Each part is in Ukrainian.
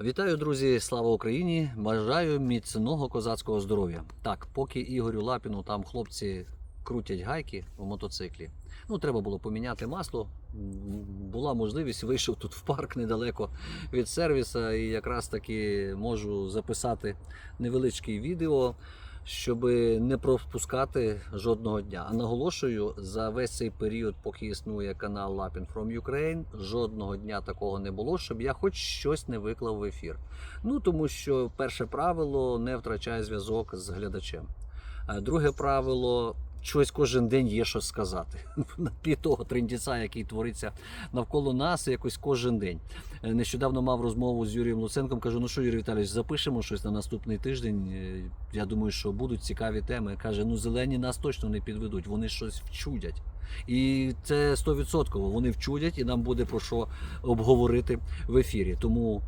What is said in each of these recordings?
Вітаю, друзі! Слава Україні! Бажаю міцного козацького здоров'я. Так, поки Ігорю Лапіну там хлопці крутять гайки в мотоциклі. Ну, треба було поміняти масло. Була можливість, вийшов тут в парк недалеко від сервіса, і якраз таки можу записати невеличке відео, щоб не пропускати жодного дня. А наголошую, за весь цей період, поки існує канал Lapin from Ukraine, жодного дня такого не було, щоб я хоч щось не виклав в ефір. Ну тому що перше правило не втрачай зв'язок з глядачем. А Друге правило. Щось кожен день є що сказати. Тлі того трендіца, який твориться навколо нас, якось кожен день. Е, Нещодавно мав розмову з Юрієм Луценком. Кажу: ну що, Юрій Віталійович, запишемо щось на наступний тиждень. Е, Я думаю, що будуть цікаві теми. Каже: ну зелені нас точно не підведуть, вони щось вчудять. І це 100%. Вони вчудять, і нам буде про що обговорити в ефірі. Тому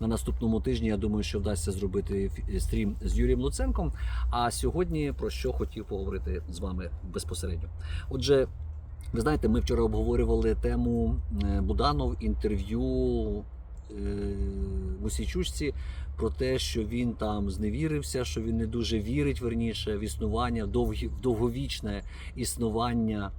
на наступному тижні я думаю, що вдасться зробити еф- стрім з Юрієм Луценком. А сьогодні про що хотів поговорити з вами безпосередньо. Отже, ви знаєте, ми вчора обговорювали тему е, Буданов інтерв'ю е, Мосійчучці про те, що він там зневірився, що він не дуже вірить верніше в існування, довгі- в довговічне існування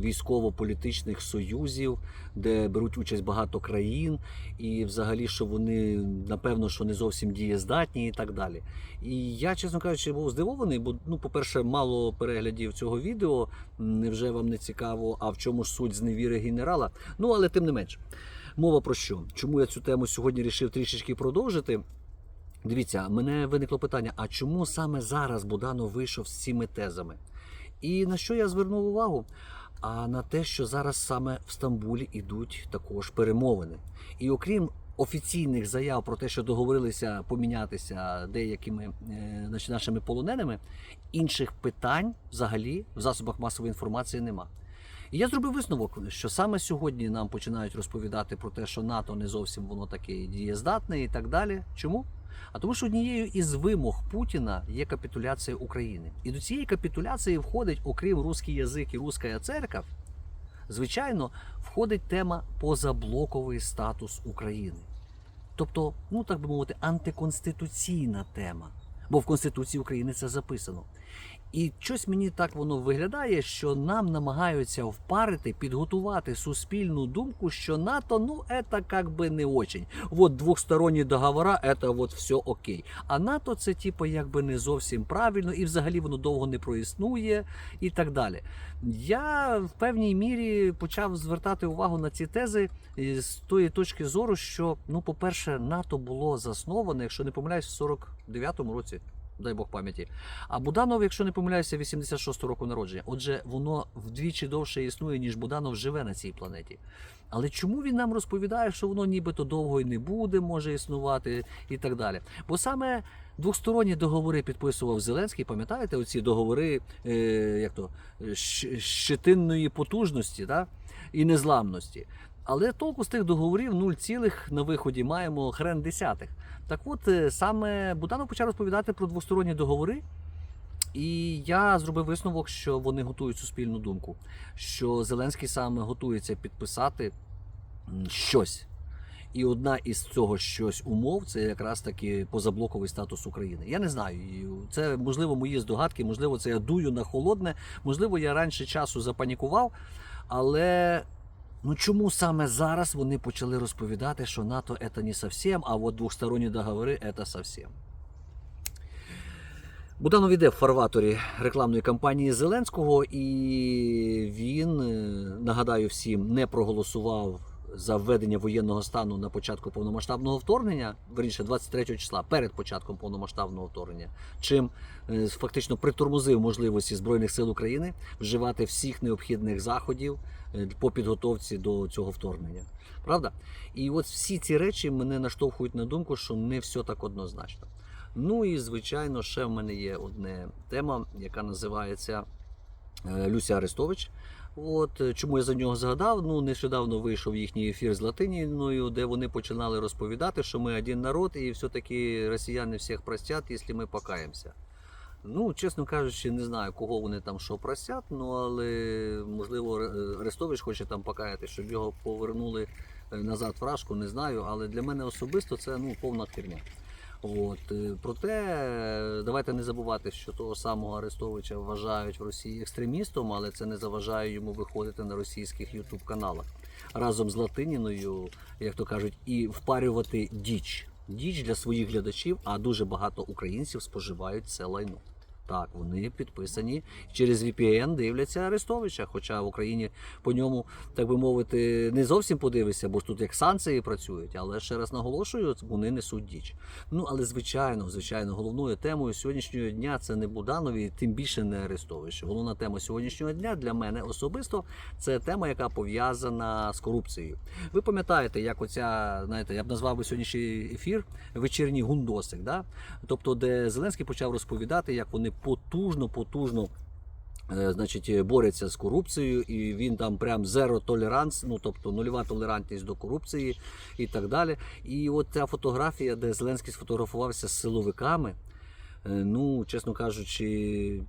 військово-політичних союзів, де беруть участь багато країн, і взагалі, що вони напевно що не зовсім дієздатні і так далі. І я, чесно кажучи, був здивований, бо ну, по-перше, мало переглядів цього відео. Невже вам не цікаво, а в чому ж суть зневіри генерала? Ну але тим не менш, мова про що? Чому я цю тему сьогодні рішив трішечки продовжити? Дивіться, мене виникло питання: а чому саме зараз Буданов вийшов з цими тезами? І на що я звернув увагу? А на те, що зараз саме в Стамбулі ідуть також перемовини. І окрім офіційних заяв про те, що договорилися помінятися деякими е, значить, нашими полоненими, інших питань взагалі в засобах масової інформації нема. І я зробив висновок, що саме сьогодні нам починають розповідати про те, що НАТО не зовсім воно таке дієздатне і так далі. Чому? А тому що однією із вимог Путіна є капітуляція України. І до цієї капітуляції входить, окрім русський язик і русська церква, звичайно, входить тема позаблоковий статус України. Тобто, ну так би мовити, антиконституційна тема. Бо в Конституції України це записано. І щось мені так воно виглядає, що нам намагаються впарити, підготувати суспільну думку, що НАТО, ну, це як би не очень. Вот двосторонні договора, це вот все окей. А НАТО це типу якби не зовсім правильно, і взагалі воно довго не проіснує, і так далі. Я в певній мірі почав звертати увагу на ці тези з тої точки зору, що, ну, по-перше, НАТО було засноване, якщо не помиляюсь, в 49-му році. Дай Бог пам'яті. А Буданов, якщо не помиляюся, 86 року народження. Отже, воно вдвічі довше існує, ніж Буданов живе на цій планеті. Але чому він нам розповідає, що воно нібито довго і не буде, може існувати і так далі? Бо саме двосторонні договори підписував Зеленський, пам'ятаєте, оці договори е, як то, щ- щитинної потужності да? і незламності. Але толку з тих договорів нуль цілих на виході маємо хрен десятих. Так от е, саме Буданов почав розповідати про двосторонні договори, і я зробив висновок, що вони готують суспільну думку, що Зеленський саме готується підписати щось. І одна із цього щось умов це якраз таки позаблоковий статус України. Я не знаю. Це можливо мої здогадки, можливо, це я дую на холодне, можливо, я раніше часу запанікував, але. Ну чому саме зараз вони почали розповідати, що НАТО це не совсем, а от двосторонні договори це совсем? Буданов іде в фарваторі рекламної кампанії Зеленського, і він, е, нагадаю всім, не проголосував за введення воєнного стану на початку повномасштабного вторгнення, верніше 23 числа, перед початком повномасштабного вторгнення, чим е, фактично притормозив можливості Збройних сил України вживати всіх необхідних заходів е, по підготовці до цього вторгнення. Правда? І от всі ці речі мене наштовхують на думку, що не все так однозначно. Ну і звичайно, ще в мене є одна тема, яка називається е, Люся Арестович. От е, чому я за нього згадав? Ну нещодавно вийшов їхній ефір з Латиніною, де вони починали розповідати, що ми один народ, і все-таки росіяни всіх простять, якщо ми покаємося. Ну, чесно кажучи, не знаю, кого вони там що просять, ну але можливо Ре- Арестович хоче там покаяти, щоб його повернули е, назад фражку, не знаю, але для мене особисто це ну, повна херня. От, е, проте давайте не забувати, що того самого Арестовича вважають в Росії екстремістом, але це не заважає йому виходити на російських ютуб каналах разом з Латиніною, як то кажуть, і впарювати діч. Діч для своїх глядачів, а дуже багато українців споживають це лайно. Так, вони підписані через VPN дивляться Арестовича. Хоча в Україні по ньому, так би мовити, не зовсім подивишся, бо ж тут як санкції працюють. Але ще раз наголошую, вони несуть діч. Ну але звичайно, звичайно, головною темою сьогоднішнього дня це не Буданові, тим більше не Арестович. Головна тема сьогоднішнього дня для мене особисто це тема, яка пов'язана з корупцією. Ви пам'ятаєте, як оця, знаєте, я б назвав би сьогоднішній ефір вечірній гундосик, да? тобто, де Зеленський почав розповідати, як вони потужно, потужно. е, Значить, бореться з корупцією, і він там прям зеро толеранс, ну тобто нульова толерантність до корупції і так далі. І от ця фотографія, де Зеленський сфотографувався з силовиками, е, ну, чесно кажучи,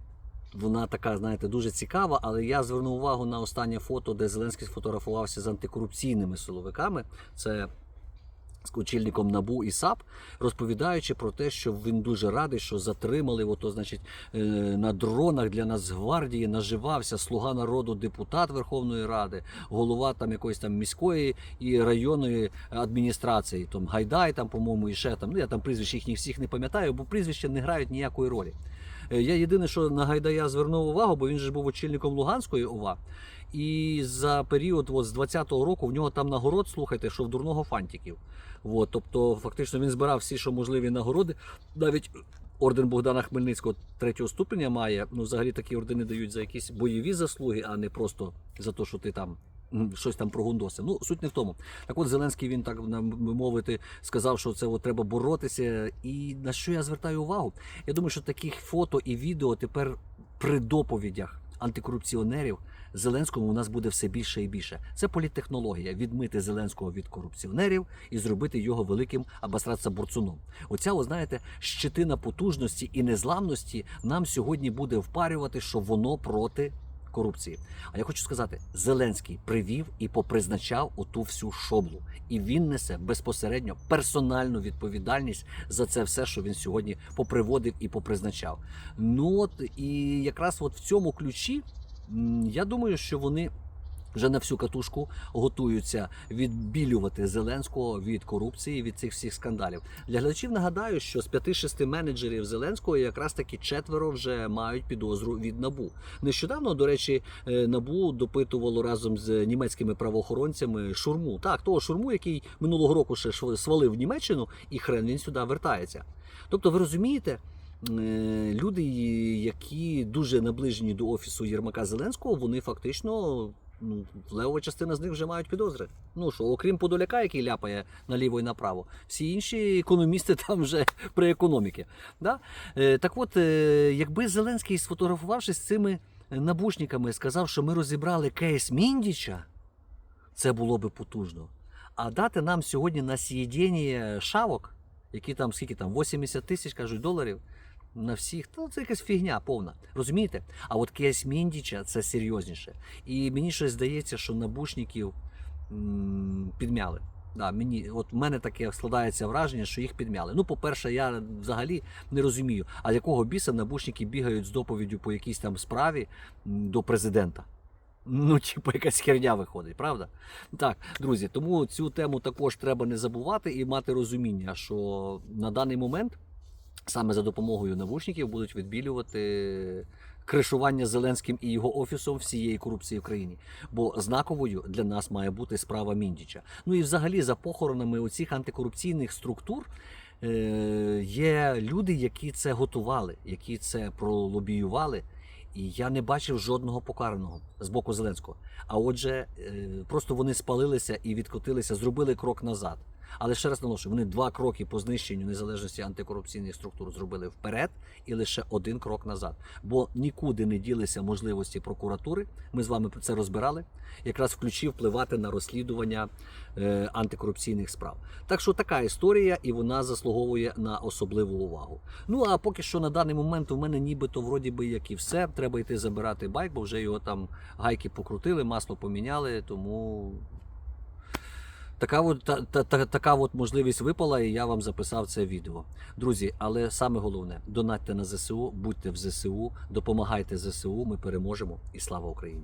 вона така, знаєте, дуже цікава, але я звернув увагу на останнє фото, де Зеленський сфотографувався з антикорупційними силовиками. Це з очільником НАБУ і САП, розповідаючи про те, що він дуже радий, що затримали ото, значить, е, на дронах для Нацгвардії наживався слуга народу, депутат Верховної Ради, голова там якоїсь там міської і районної адміністрації, там Гайдай, там, по-моєму, і ще там. Ну я там прізвищ їхніх всіх не пам'ятаю, бо прізвища не грають ніякої ролі. Е, Я єдине, що на Гайдая звернув увагу, бо він же був очільником Луганської ОВА. І за період от, з 20-го року в нього там нагород, слухайте, що в дурного фантиків. От, тобто, фактично він збирав всі, що можливі нагороди. Навіть орден Богдана Хмельницького третього ступеня має. Ну, взагалі такі ордени дають за якісь бойові заслуги, а не просто за те, що ти там. Щось там прогундосив. Ну, суть не в тому. Так от Зеленський він так мовити сказав, що це от треба боротися. І на що я звертаю увагу? Я думаю, що таких фото і відео тепер при доповідях антикорупціонерів Зеленському у нас буде все більше і більше. Це політтехнологія відмити Зеленського від корупціонерів і зробити його великим абасрадца борцуном. Оця, ви знаєте, щитина потужності і незламності нам сьогодні буде впарювати, що воно проти. Корупції, а я хочу сказати, Зеленський привів і попризначав оту всю шоблу, і він несе безпосередньо персональну відповідальність за це все, що він сьогодні поприводив і попризначав. Ну от і якраз от в цьому ключі я думаю, що вони вже на всю катушку готуються відбілювати Зеленського від корупції, від цих всіх скандалів. Для глядачів нагадаю, що з 5-6 менеджерів Зеленського якраз таки четверо вже мають підозру від набу. Нещодавно, до речі, е, набу допитувало разом з німецькими правоохоронцями шурму. Так, того шурму, який минулого року ще свалив Німеччину, і хрен він сюди вертається. Тобто, ви розумієте. е, Люди, які дуже наближені до офісу Єрмака Зеленського, вони фактично ну, левова частина з них вже мають підозри. Ну що, окрім Подоляка, який ляпає наліво і направо, всі інші економісти там вже при економіки. Да? Е, так от, е, якби Зеленський, сфотографувавшись з цими набушниками, сказав, що ми розібрали кейс Міндіча, це було би потужно. А дати нам сьогодні на с'їдіння шавок, які там скільки там, 80 тисяч кажуть доларів. На всіх, то це якась фігня повна. Розумієте? А от кейс Міндіча це серйозніше. І мені щось здається, що набушників підмяли. Да, мені, от в мене таке складається враження, що їх підмяли. Ну, по-перше, я взагалі не розумію, а якого біса набушники бігають з доповіддю по якійсь там справі до президента. Ну, типу, якась херня виходить, правда? Так, друзі, тому цю тему також треба не забувати і мати розуміння, що на даний момент саме за допомогою навушників будуть відбілювати кришування Зеленським і його офісом всієї корупції в країні. Бо знаковою для нас має бути справа Міндіча. Ну і взагалі за похоронами оцих антикорупційних структур. е, Є люди, які це готували, які це пролобіювали, і я не бачив жодного покараного з боку Зеленського. А отже, е, просто вони спалилися і відкотилися, зробили крок назад. Але ще раз наголошую, вони два кроки по знищенню незалежності антикорупційних структур зробили вперед і лише один крок назад. Бо нікуди не ділися можливості прокуратури. Ми з вами це розбирали. Якраз в ключі впливати на розслідування е, антикорупційних справ. Так що така історія, і вона заслуговує на особливу увагу. Ну а поки що на даний момент у мене нібито вроді би як і все. Треба йти забирати байк, бо вже його там гайки покрутили, масло поміняли, тому Така от, та, та, та, така от можливість випала, і я вам записав це відео. Друзі, але саме головне, донатьте на ЗСУ, будьте в ЗСУ, допомагайте ЗСУ, ми переможемо і слава Україні!